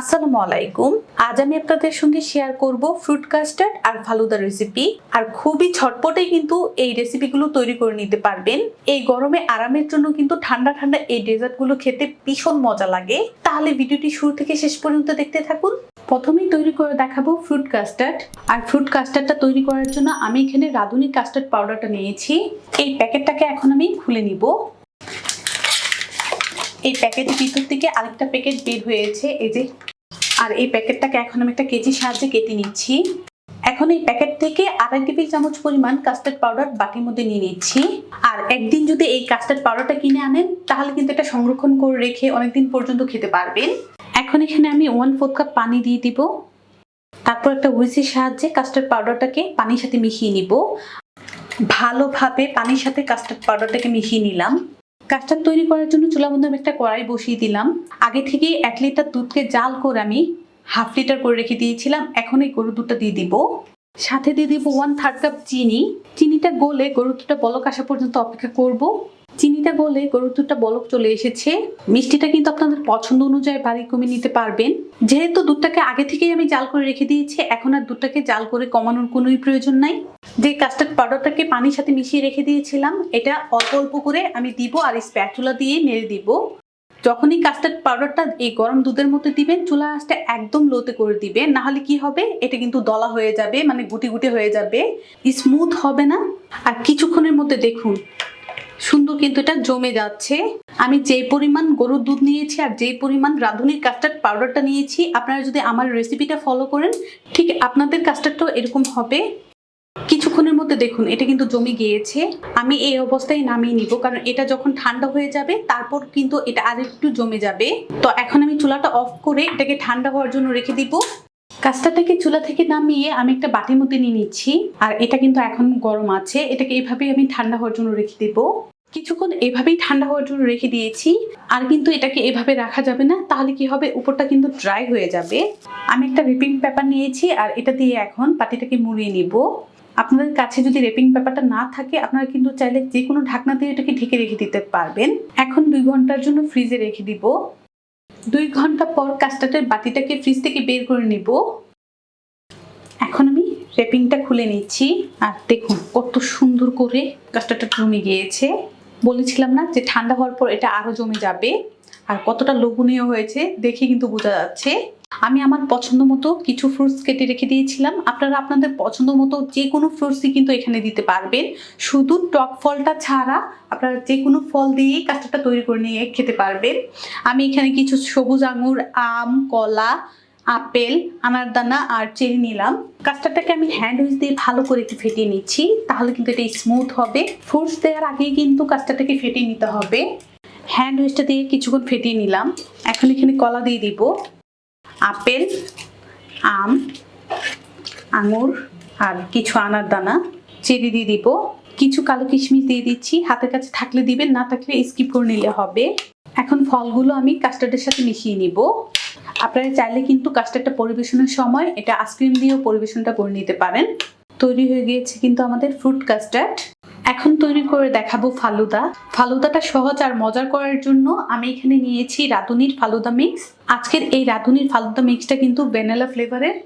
আসসালামু আলাইকুম। আজ আমি আপনাদের সঙ্গে শেয়ার করব ফ্রুট কাস্টার্ড আর ফালুদা রেসিপি আর খুবই ঝটপটে কিন্তু এই রেসিপিগুলো তৈরি করে নিতে পারবেন। এই গরমে আরামের জন্য কিন্তু ঠান্ডা ঠান্ডা এই ডেজার্টগুলো খেতে ভীষণ মজা লাগে। তাহলে ভিডিওটি শুরু থেকে শেষ পর্যন্ত দেখতে থাকুন। প্রথমেই তৈরি করে দেখাবো ফ্রুট কাস্টার্ড আর ফ্রুট কাস্টার্ডটা তৈরি করার জন্য আমি এখানে রাঁধুনি কাস্টার্ড পাউডারটা নিয়েছি। এই প্যাকেটটাকে এখন আমি খুলে নিব। এই প্যাকেটের ভিতর থেকে আরেকটা প্যাকেট বের হয়েছে, এই যে। আর এই প্যাকেটটাকে এখন আমি একটা কেজির সাহায্যে কেটে নিচ্ছি। এখন এই প্যাকেট থেকে আড়াই টেবিল চামচ পরিমাণ কাস্টার্ড পাউডার বাটির মধ্যে নিয়ে নিচ্ছি। আর একদিন যদি এই কাস্টার্ড পাউডারটা কিনে আনেন, তাহলে কিন্তু এটা সংরক্ষণ করে রেখে অনেকদিন পর্যন্ত খেতে পারবেন। এখন এখানে আমি ওয়ান ফোর্থ কাপ পানি দিয়ে দিব। তারপর একটা হুইসের সাহায্যে কাস্টার্ড পাউডারটাকে পানির সাথে মিশিয়ে নিব। ভালোভাবে পানির সাথে কাস্টার্ড পাউডারটাকে মিশিয়ে নিলাম। কাস্টার্ড তৈরি করার জন্য চুলা মধ্যে আমি একটা কড়াই বসিয়ে দিলাম। আগে থেকে এক লিটার দুধকে জাল করে আমি হাফ লিটার করে রেখে দিয়েছিলাম। এখন এই গরুর দুধটা দিয়ে দিব। সাথে দিয়ে দিব ওয়ান থার্ড কাপ চিনি। চিনিটা গলে গরুর দুধটা বলক আসা পর্যন্ত অপেক্ষা করব। চিনিটা গলে গরুর দুধটা বলক চলে এসেছে। মিষ্টিটা কিন্তু আপনাদের পছন্দ অনুযায়ী বাড়ি কমিয়ে নিতে পারবেন। যেহেতু দুধটাকে আগে থেকেই আমি জাল করে রেখে দিয়েছি, এখন আর দুধটাকে জাল করে কমানোর কোনোই প্রয়োজন নাই। যে কাস্টার্ড পাউডারটাকে পানির সাথে মিশিয়ে রেখে দিয়েছিলাম, এটা অল্প অল্প করে আমি দিব আর স্প্যাচুলা দিয়ে নেড়ে দিব। যখনই কাস্টার্ড পাউডারটা এই গরম দুধের মধ্যে দিবেন চুলা আঁচটা একদম লোতে করে দিবেন। না হলে কি হবে? এটা কিন্তু দলা হয়ে যাবে মানে গুটি গুটি হয়ে যাবে। স্মুথ হবে না। আর কিছুক্ষণের মধ্যে দেখুন সুন্দর কিন্তু এটা জমে যাচ্ছে। আমি যেই পরিমাণ গরুর দুধ নিয়েছি আর যেই পরিমাণ রাঁধুনির কাস্টার্ড পাউডারটা নিয়েছি, আপনারা যদি আমার রেসিপিটা ফলো করেন, ঠিক আপনাদের কাস্টার্ডটাও এরকম হবে। কিছুক্ষণের মধ্যে দেখুন, এটা কিন্তু জমে গিয়েছে। আমি এই অবস্থায় নামিয়ে নিব, কারণ এটা যখন ঠান্ডা হয়ে যাবে, তারপর কিন্তু এটা আর একটু জমে যাবে। তো এখন আমি চুলাটা অফ করে এটাকে ঠান্ডা হওয়ার জন্য রেখে দিব। কাস্টারটাকে চুলা থেকে নামিয়ে আমি একটা বাটির মধ্যে নিয়ে নিচ্ছি। আর এটা কিন্তু এখন গরম আছে। এটাকে এইভাবেই আমি ঠান্ডা হওয়ার জন্য রেখে দিব। কিছুক্ষণ এভাবেই ঠান্ডা হওয়ার জন্য রেখে দিয়েছি। আর কিন্তু এটাকে এভাবে রাখা যাবে না, তাহলে কি হবে? উপরটা কিন্তু ড্রাই হয়ে যাবে। আমি একটা রিপিং পেপার নিয়েছি আর এটা দিয়ে এখন পাটিটাকে মুড়িয়ে নিব। আপনাদের কাছে যদি রেপিং পেপারটা না থাকে, আপনারা কিন্তু চাইলে যে কোনো ঢাকনা দিয়ে এটাকে ঢেকে রেখে দিতে পারবেন। এখন দুই ঘণ্টার জন্য ফ্রিজে রেখে দিব। দুই ঘণ্টা পর কাস্টার্ডের বাতিটাকে ফ্রিজ থেকে বের করে নিব। এখন আমি র্যাপিংটা খুলে নিচ্ছি। আর দেখুন কত সুন্দর করে কাস্টার্ডটা জমে গিয়েছে। বলেছিলাম না যে ঠান্ডা হওয়ার পর এটা আরও জমে যাবে। আর কতটা লোভনীয় হয়েছে দেখে কিন্তু বোঝা যাচ্ছে। আমি আমার পছন্দ মতো কিছু ফ্রুটস কেটে রেখে দিয়েছিলাম। আপনারা আপনাদের পছন্দ মতো যে কোনো ফ্রুটসই কিন্তু এখানে দিতে পারবেন। শুধু টক ফলটা ছাড়া আপনারা যে কোনো ফল দিয়েই কাস্টারটা তৈরি করে নিয়ে খেতে পারবেন। আমি এখানে কিছু সবুজ আঙুর, আম, কলা, আপেল, আনারদানা আর চেরি নিলাম। কাস্টারটাকে আমি হ্যান্ড উইচ দিয়ে ভালো করে একটু ফেটিয়ে নিচ্ছি, তাহলে কিন্তু এটা স্মুথ হবে। ফ্রুটস দেওয়ার আগেই কিন্তু কাস্টারটাকে ফেটিয়ে নিতে হবে। হ্যান্ড উইচটা দিয়ে কিছুক্ষণ ফেটিয়ে নিলাম। এখন এখানে কলা দিয়ে দিব। আপেল, আম, আঙুর আর কিছু আনার দানা। চেরি দিয়ে দিব। কিছু কালো কিশমিশ দিয়ে দিচ্ছি। হাতের কাছে থাকলে দিবেন, না থাকলে স্কিপ করে নিলে হবে। এখন ফলগুলো আমি কাস্টার্ডের সাথে মিশিয়ে নিব। আপনারা চাইলে কিন্তু কাস্টার্ডটা পরিবেশনের সময় এটা আইসক্রিম দিয়েও পরিবেশনটা করে নিতে পারেন। তৈরি হয়ে গিয়েছে কিন্তু আমাদের ফ্রুট কাস্টার্ড এখন তৈরি করে দেখাবো ফালুদা। ফালুদাটা সহজ আর মজার করার জন্য আমি এখানে নিয়েছি রাঁধুনির ফালুদা মিক্স। আজকের এই রাঁধুনির ফালুদা মিক্সটা কিন্তু ভ্যানিলা ফ্লেভারের।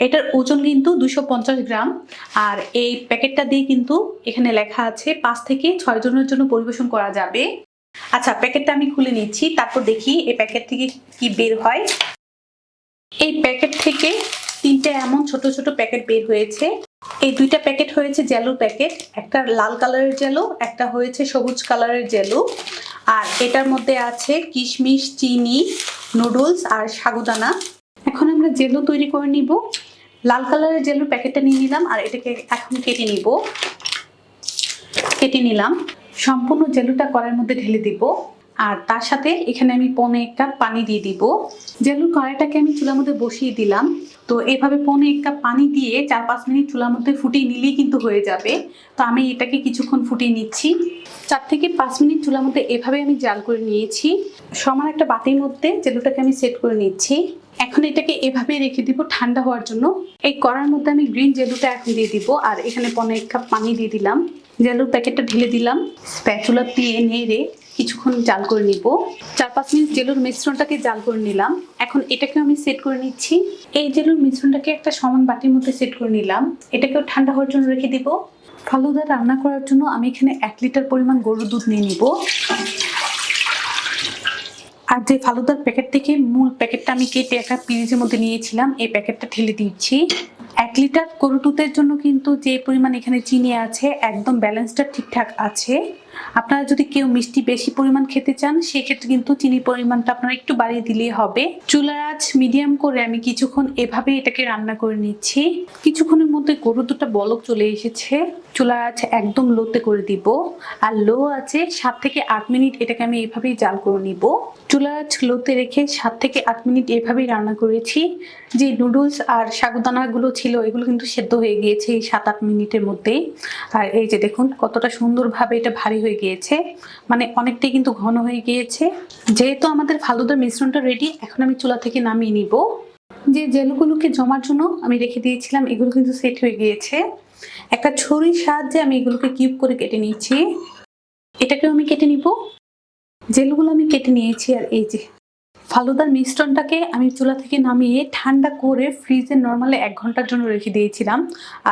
এটার ওজন কিন্তু দুশো গ্রাম। আর এই প্যাকেটটা দিয়ে কিন্তু এখানে লেখা আছে পাঁচ থেকে ছয় জনের জন্য পরিবেশন করা যাবে। আচ্ছা প্যাকেটটা আমি খুলে নিচ্ছি। তারপর দেখি এই প্যাকেট থেকে কি বের হয়। এই প্যাকেট থেকে তিনটে এমন ছোট ছোট প্যাকেট বের হয়েছে। এই দুইটা প্যাকেট হয়েছে জেলো প্যাকেট। একটা লাল কালারের জেলো, একটা হয়েছে সবুজ কালারের জেলো। আর এটার মধ্যে আছে কিশমিশ, চিনি, নুডলস আর সাগুদানা। এখন আমরা জেলো তৈরি করে নিব। লাল কালারের জেলোর প্যাকেটটা নিয়ে নিলাম আর এটাকে এখন কেটে নিব। কেটে নিলাম। সম্পূর্ণ জেলুটা কড়াইয়ের মধ্যে ঢেলে দিব। আর তার সাথে এখানে আমি পনে এক কাপ পানি দিয়ে দিব। জেলুর কড়াইটাকে আমি চুলার মধ্যে বসিয়ে দিলাম, তো এভাবে পনে এক কাপ পানি দিয়ে চার পাঁচ মিনিট চুলার মধ্যে ফুটিয়ে নিলেই কিন্তু হয়ে যাবে। তো আমি এটাকে কিছুক্ষণ ফুটিয়ে নিচ্ছি। চার থেকে পাঁচ মিনিট চুলার মধ্যে এভাবে আমি জাল করে নিয়েছি। সমান একটা বাতির মধ্যে জেলুটাকে আমি সেট করে নিচ্ছি। এখন এটাকে এভাবে রেখে দিব ঠান্ডা হওয়ার জন্য। এই কড়ার মধ্যে আমি গ্রিন জেলুটা এখন দিয়ে দিব, আর এখানে পনে এক কাপ পানি দিয়ে দিলাম। জেলুর প্যাকেটটা ঢেলে দিলাম। স্প্যাচুলা দিয়ে নেড়ে কিছুক্ষণ জাল করে নিব। চার পাঁচ মিনিট জেলুর মিশ্রণটাকে জাল করে নিলাম। এখন এটাকে আমি সেট করে নিচ্ছি। এই জেলুর মিশ্রণটাকে একটা সমান বাটির মধ্যে সেট করে নিলাম। এটাকেও ঠান্ডা হওয়ার জন্য রেখে দিব। ফালুদা রান্না করার জন্য আমি এখানে এক লিটার পরিমাণ গরুর দুধ নিয়ে নিব। আর যে ফালুদার প্যাকেট থেকে মূল প্যাকেটটা আমি কেটে একটা পিরিজের মধ্যে নিয়েছিলাম, এই প্যাকেটটা ঠেলে দিচ্ছি। এক লিটার গরু দুধের জন্য কিন্তু যে পরিমাণ এখানে চিনি আছে, একদম ব্যালেন্সটা ঠিকঠাক আছে। আপনারা যদি কেউ মিষ্টি বেশি পরিমাণ খেতে চান, সেক্ষেত্রে কিন্তু চিনির পরিমাণটা আপনারা একটু বাড়িয়ে দিলেই হবে। চুলার আঁচ মিডিয়াম করে আমি কিছুক্ষণ এভাবে এটাকে রান্না করে নিচ্ছি। কিছুক্ষণের মধ্যে গরু দুটো বলক চলে এসেছে। চুলার আঁচ একদম লোতে করে দিব। আর লো আছে সাত থেকে আট মিনিট এটাকে আমি এভাবেই জাল করে নিব। চুলার আঁচ লোতে রেখে সাত থেকে আট মিনিট এভাবেই রান্না করেছি। যে নুডলস আর সাগুদানাগুলো ছিল, এগুলো কিন্তু সেদ্ধ হয়ে গিয়েছে এই সাত আট মিনিটের মধ্যেই। আর এই যে দেখুন, কতটা সুন্দরভাবে এটা ভারী হয়ে গিয়েছে। মানে অনেকটাই কিন্তু ঘন হয়ে গিয়েছে। যেহেতু আমাদের ফালুদার মিশ্রণটা রেডি এখন আমি চুলা থেকে নামিয়ে নিব। যে জেলগুলোকে জমার জন্য আমি রেখে দিয়েছিলাম, এগুলো কিন্তু সেট হয়ে গিয়েছে। একটা ছুরির সাহায্যে আমি এগুলোকে কিউব করে কেটে নিয়েছি। এটাকেও আমি কেটে নিব। জেলগুলো আমি কেটে নিয়েছি আর এই যে ফালুদার মিশ্রণটাকে আমি চুলা থেকে নামিয়ে ঠান্ডা করে ফ্রিজে নর্মালি এক ঘণ্টার জন্য রেখে দিয়েছিলাম।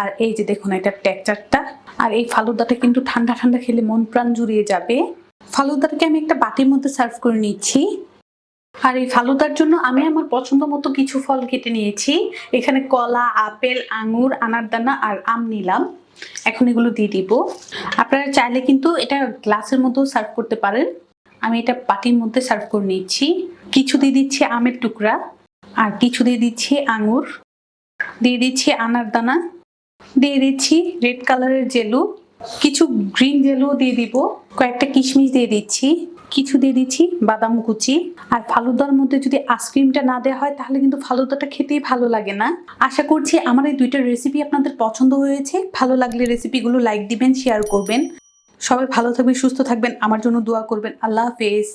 আর এই যে দেখুন, এটা টেক্সচারটা আর এই ফালুদাটা কিন্তু ঠান্ডা ঠান্ডা খেলে মন প্রাণ জুড়িয়ে যাবে। ফালুদাটাকে আমি একটা বাটির মধ্যে সার্ভ করে নিচ্ছি। আর এই ফালুদার জন্য আমি আমার পছন্দ মতো কিছু ফল কেটে নিয়েছি। এখানে কলা, আপেল, আঙুর, আনারদানা আর আম নিলাম। এখন এগুলো দিয়ে দিব। আপনারা চাইলে কিন্তু এটা গ্লাসের মধ্যেও সার্ভ করতে পারেন। আমি এটা বাটির মধ্যে সার্ভ করে নিচ্ছি। কিছু দিয়ে দিচ্ছি আমের টুকরা আর কিছু দিয়ে দিচ্ছি আঙুর। দিয়ে দিচ্ছি আনারদানা দিয়ে দিচ্ছি রেড কালারের জেলু। কিছু গ্রিন জেলু দিয়ে দিব। কয়েকটা কিশমিশ দিয়ে দিচ্ছি। কিছু দিয়ে দিচ্ছি বাদাম কুচি। আর ফালুদার মধ্যে যদি আইসক্রিমটা না দেওয়া হয়, তাহলে কিন্তু ফালুদাটা খেতেই ভালো লাগে না। আশা করছি আমার এই দুইটা রেসিপি আপনাদের পছন্দ হয়েছে। ভালো লাগলে রেসিপিগুলো লাইক দিবেন শেয়ার করবেন। সবাই ভালো থাকবেন, সুস্থ থাকবেন। আমার জন্য দোয়া করবেন। আল্লাহ হাফেজ।